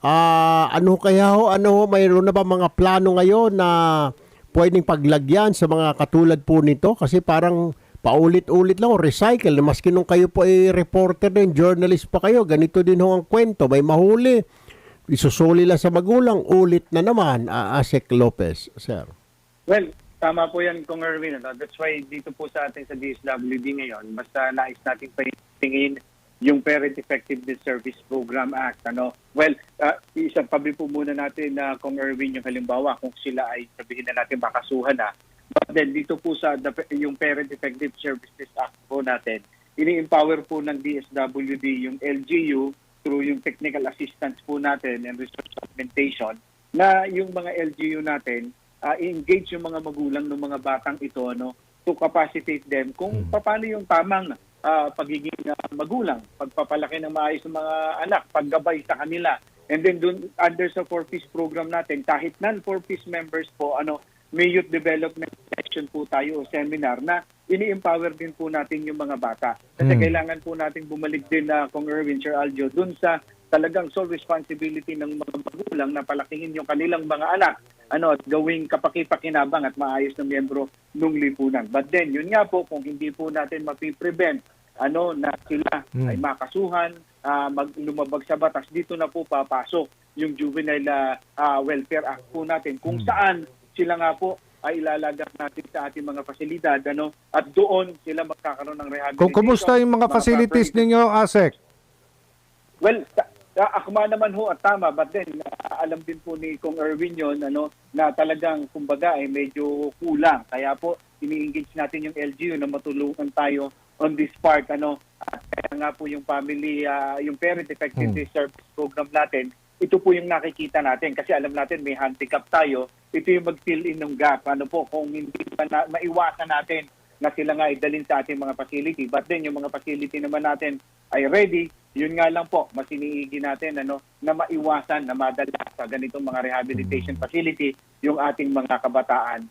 Ah, ano kaya ho, ano ho, mayroon na ba mga plano ngayon na pwedeng paglagyan sa mga katulad po nito? Kasi parang paulit-ulit lang, recycle. Maski nung kayo po ay reporter din, journalist pa kayo, ganito din ho ang kwento. May mahuli, isusuli lang sa magulang, ulit na naman, ah, Asek Lopez, sir. Well, tama po yan, Kong Erwin. Ano? That's why dito po sa atin sa DSWD ngayon, basta nais natin patingin yung Parent Effectiveness Service Program Act. Ano? Well, uh, isang pabi po muna natin na Kong Erwin yung halimbawa kung sila ay sabihin na natin makasuhan na. But then dito po sa the, yung Parent Effective Services Act po natin, ini-empower po ng DSWD yung LGU through yung technical assistance po natin and resource augmentation na yung mga LGU natin uh, engage yung mga magulang ng mga batang ito ano to capacitate them kung paano yung tamang ah, pagiging ah, magulang, pagpapalaki ng maayos ng mga anak, paggabay sa kanila. And then dun, under sa 4Ps program natin, kahit non-4Ps members po, ano, may youth development session po tayo o seminar na ini-empower din po natin yung mga bata. Kasi Mm. kailangan po natin bumalik din na kung Erwin, Sir Aljo, dun sa talagang sole responsibility ng mga magulang na palakihin yung kanilang mga anak ano at gawing kapakipakinabang at maayos na miyembro ng lipunan. But then, yun nga po, kung hindi po natin mapiprevent ano na sila Hmm. ay makasuhan, ah, mag lumabag sa batas, dito na po papasok yung Juvenile ah, Welfare Act po natin kung Hmm. saan sila nga po ay ilalagak natin sa ating mga pasilidad ano at doon sila magkakaroon ng rehabilitation. Kung kumusta yung mga facilities property- ninyo, ASEC? Well, akma naman ho at tama, but then alam din po ni Kong Erwin yon ano, na talagang kumbaga ay medyo kulang. Kaya po ini-engage natin yung LGU na matulungan tayo on this part ano at kaya nga po yung family ah, yung parent effectiveness service program natin ito po yung nakikita natin kasi alam natin may handicap tayo ito yung mag-fill in ng gap ano po kung hindi pa na, maiwasan natin na sila nga idalin sa ating mga facility. But then yung mga facility naman natin ay ready. Yun nga lang po, mas iniigi natin ano, na maiwasan na madala sa ganitong mga rehabilitation facility yung ating mga kabataan